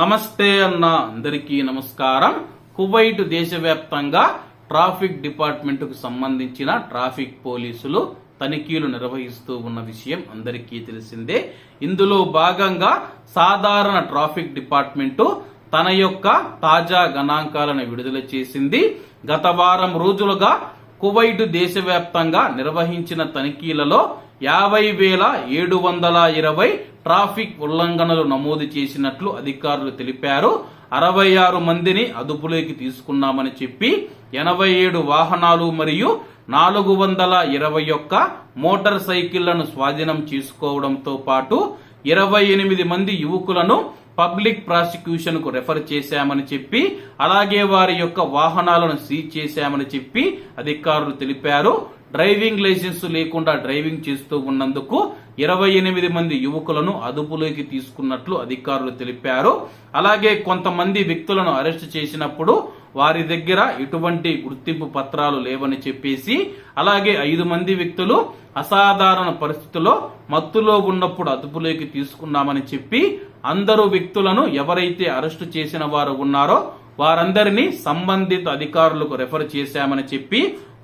నమస్తే అన్న అందరికీ నమస్కారం. కువైట్ దేశవ్యాప్తంగా ట్రాఫిక్ డిపార్ట్మెంట్కు సంబంధించిన ట్రాఫిక్ పోలీసులు తనిఖీలు నిర్వహిస్తూ ఉన్న విషయం అందరికీ తెలిసిందే. ఇందులో భాగంగా సాధారణ ట్రాఫిక్ డిపార్ట్మెంటు తన యొక్క తాజా గణాంకాలను విడుదల చేసింది. గత వారం రోజులుగా కువైట్ దేశవ్యాప్తంగా నిర్వహించిన తనిఖీలలో యాభై వేల ఏడు వందల ఇరవై ట్రాఫిక్ ఉల్లంఘనలు నమోదు చేసినట్లు అధికారులు తెలిపారు. అరవై ఆరు మందిని అదుపులోకి తీసుకున్నామని చెప్పి ఎనభై ఏడు వాహనాలు మరియు నాలుగు వందల ఇరవై ఒక్క మోటార్ సైకిళ్ళను స్వాధీనం చేసుకోవడంతో పాటు ఇరవై ఎనిమిది మంది యువకులను పబ్లిక్ ప్రాసిక్యూషన్కు రెఫర్ చేశామని చెప్పి అలాగే వారి యొక్క వాహనాలను సీజ్ చేశామని చెప్పి అధికారులు తెలిపారు. డ్రైవింగ్ లైసెన్స్ లేకుండా డ్రైవింగ్ చేస్తూ ఉన్నందుకు ఇరవై ఎనిమిది మంది యువకులను అదుపులోకి తీసుకున్నట్లు అధికారులు తెలిపారు. అలాగే కొంతమంది వ్యక్తులను అరెస్ట్ చేసినప్పుడు వారి దగ్గర ఎటువంటి గుర్తింపు పత్రాలు లేవని చెప్పేసి అలాగే ఐదు మంది వ్యక్తులు అసాధారణ పరిస్థితుల్లో మత్తులో ఉన్నప్పుడు అదుపులోకి తీసుకున్నామని చెప్పి అందరు వ్యక్తులను ఎవరైతే అరెస్టు చేసిన వారు ఉన్నారో వారందరినీ సంబంధిత అధికారులకు రెఫర్ చేశామని చెప్పి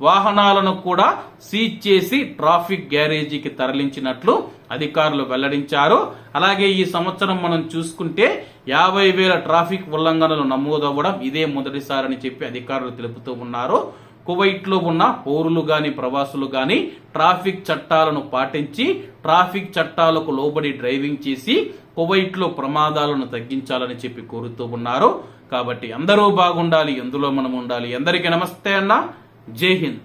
వాహనాలను కూడా సీజ్ చేసి ట్రాఫిక్ గ్యారేజీకి తరలించినట్లు అధికారులు వెల్లడించారు. అలాగే ఈ సంవత్సరం మనం చూసుకుంటే యాభై వేల ట్రాఫిక్ ఉల్లంఘనలు నమోదవ్వడం ఇదే మొదటిసారని చెప్పి అధికారులు తెలుపుతూ ఉన్నారు. కువైట్లో ఉన్న పౌరులు గాని ప్రవాసులు గాని ట్రాఫిక్ చట్టాలను పాటించి ట్రాఫిక్ చట్టాలకు లోబడి డ్రైవింగ్ చేసి కువైట్లో ప్రమాదాలను తగ్గించాలని చెప్పి కోరుతూ ఉన్నారు. కాబట్టి అందరూ బాగుండాలి ఎందులో మనం ఉండాలి. అందరికీ నమస్తే అన్న. జై హింద్.